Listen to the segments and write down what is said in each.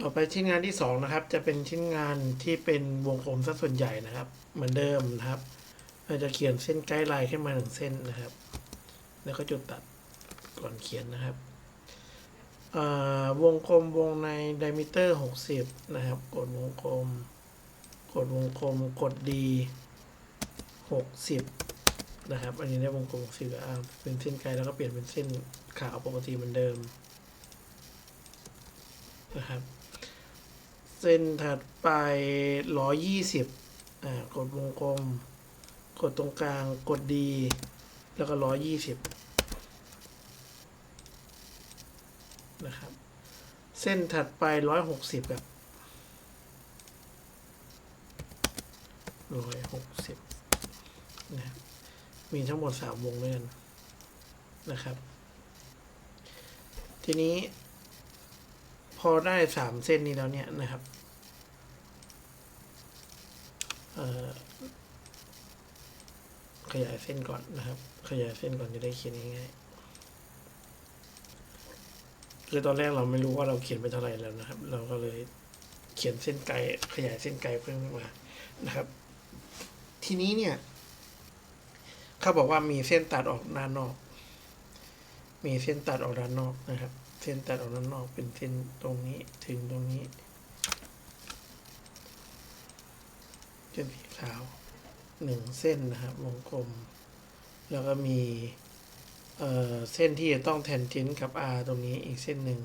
ต่อไปชิ้นงานที่สองนะครับจะเป็นชิ้นงานที่เป็นวงกลมซะส่วนใหญ่นะครับ เหมือนเดิมนะครับ เราจะเขียนเส้นไกด์ไลน์ขึ้นมาหนึ่งเส้นนะครับ แล้วก็จุดตัดก่อนเขียนนะครับวงกลมวงในไดมิเตอร์หกสิบนะครับ กดวงกลม กดวงกลมกดดีหกสิบนะครับ อันนี้ได้วงกลมสีเหลืองเป็นเส้นไกด์แล้วก็เปลี่ยนเป็นเส้นขาวปกติเหมือนเดิมนะครับ เส้นถัดไปร้อยยี่สิบอ่ากดวงกลม กดตรงกลางกดดี แล้วก็ร้อยยี่สิบนะครับ เส้นถัดไปร้อยหกสิบแบบร้อยหกสิบนะครับมีทั้งหมดสามวงด้วยกันนะครับ ทีนี้ พอได้สามเส้นนี้แล้วเนี่ยนะครับขยายเส้นก่อนนะครับ ขยายเส้นก่อนจะได้เขียนง่ายๆคือตอนแรกเราไม่รู้ว่าเราเขียนไปเท่าไหร่แล้วนะครับ เราก็เลยเขียนเส้นไกลขยายเส้นไกลเพิ่มขึ้นมานะครับ ทีนี้เนี่ยเขาบอกว่ามีเส้นตัดออกด้านนอก มีเส้นตัดออกด้านนอกนะครับ เส้นตัดออกด้านนอกเป็นเส้นตรงนี้ถึงตรงนี้ เส้นสีขาวหนึ่งเส้นนะครับวงกลม แล้วก็มีเเส้นที่จะต้องแทนเจนกับ R ตรงนี้อีกเส้นหนึ่ง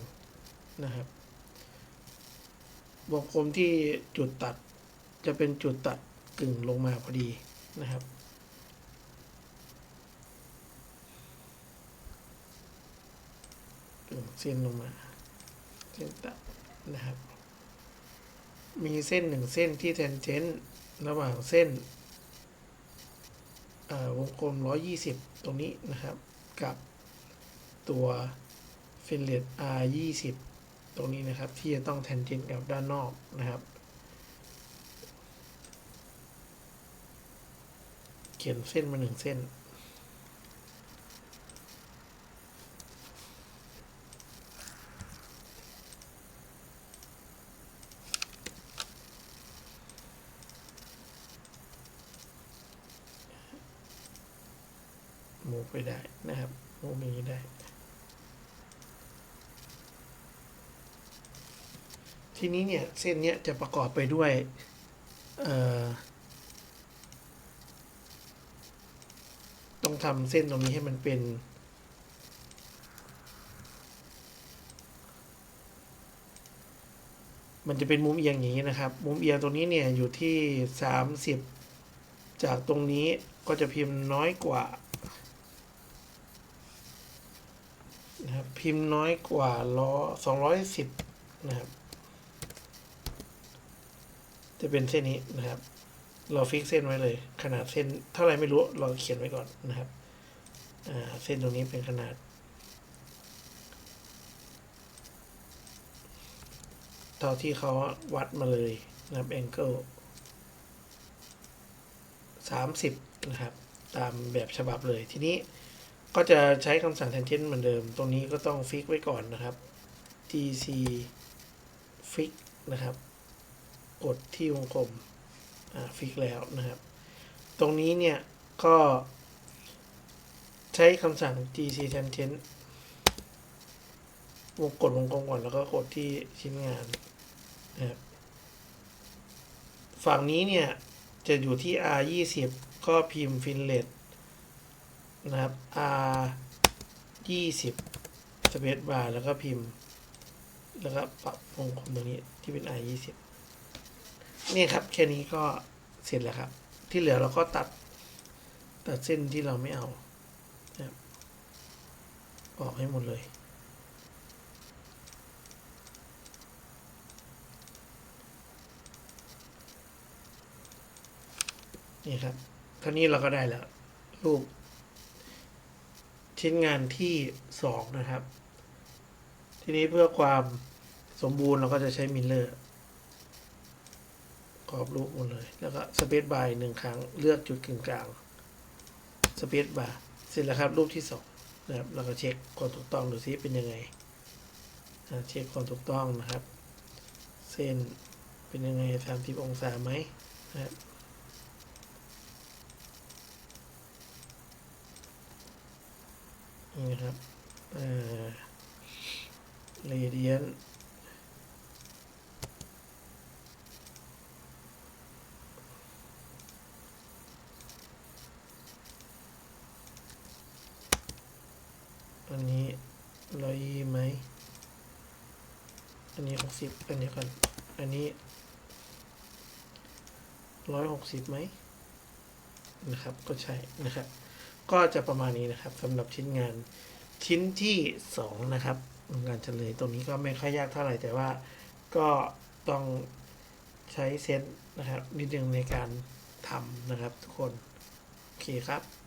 นะครับ วงกลมที่จุดตัดจะเป็นจุดตัดกึ่งลงมาพอดีนะครับ กึ่ง เส้นลงมา เส้นตัดนะครับ มีเส้นหนึ่งเส้นที่แทนเจนระหว่างเส้นวงกลม 120 ตรงนี้นะครับ กับตัวฟินเลต R 20 ตรงนี้นะครับ ที่จะต้องแทนเจนกับด้านนอกนะครับ เขียนเส้นมาหนึ่งเส้น มูฟไปได้นะครับมูฟอย่างนี้ได้ ทีนี้เนี่ย เส้นเนี้ยจะประกอบไปด้วยเออต้องทำเส้นตรงนี้ให้มันเป็นมันจะเป็นมุมเอียงอย่างนี้นะครับ มุมเอียงตรงนี้เนี่ยอยู่ที่สามสิบจากตรงนี้ก็จะพิมพ์น้อยกว่า นะครับพิมพ์น้อยกว่าล้อสองร้อยสิบนะครับ จะเป็นเส้นนี้นะครับ เราฟิกเส้นไว้เลย ขนาดเส้นเท่าไรไม่รู้เราเขียนไว้ก่อนนะครับเส้นตรงนี้เป็นขนาด เท่าที่เขาวัดมาเลยนะครับแองเกิลสามสิบนะครับ ตามแบบฉบับเลยทีนี้ ก็จะใช้คำสั่งแทนเจนเหมือนเดิม ตรงนี้ก็ต้องฟิกไว้ก่อนนะครับ gc fix นะครับ กดที่วงกลมฟิกแล้วนะครับ ตรงนี้เนี่ย ก็ใช้คำสั่ง gc tangent วงกดวงกลมก่อนแล้วก็กดที่ชิ้นงานนะครับฝั่งนี้เนี่ย จะอยู่ที่ r 20ก็พิมพ์ฟิ นะครับ R ยี่สิบสเปซบาร์แล้วก็พิมพ์ แล้วก็ปรับวงกลมตรงนี้ที่เป็น R ยี่สิบนี่ครับ แค่นี้ก็เสร็จแล้วครับ ที่เหลือเราก็ตัด ตัดเส้นที่เราไม่เอานะครับออกให้หมดเลยนี่ครับเท่านี้เราก็ได้แล้วรูป ชิ้นงานที่สองนะครับ ทีนี้เพื่อความสมบูรณ์เราก็จะใช้มิลเลอร์กรอบรูปหมดเลย แล้วก็สเปซบาร์หนึ่งครั้งเลือกจุดกึ่งกลางสเปซบาร์เสร็จแล้วครับ รูปที่สองนะครับเราก็เช็คความถูกต้องดูซิเป็นยังไงเช็คความถูกต้องนะครับ เส้นเป็นยังไงสามสิบองศาไหมนะครับ นี่ครับอ่าเรเดียนอันนี้ร้อยยี่ไหม อันนี้หกสิบอันนี้ก่อน อันนี้ร้อยหกสิบไหมนะครับ ก็ใช่นะครับ ก็จะประมาณนี้นะครับสำหรับชิ้นงานชิ้นที่สองนะครับงานเฉลยตรงนี้ก็ไม่ค่อยยากเท่าไหร่แต่ว่าก็ต้องใช้เซนส์นะครับนิดนึงในการทำนะครับทุกคน โอเคครับ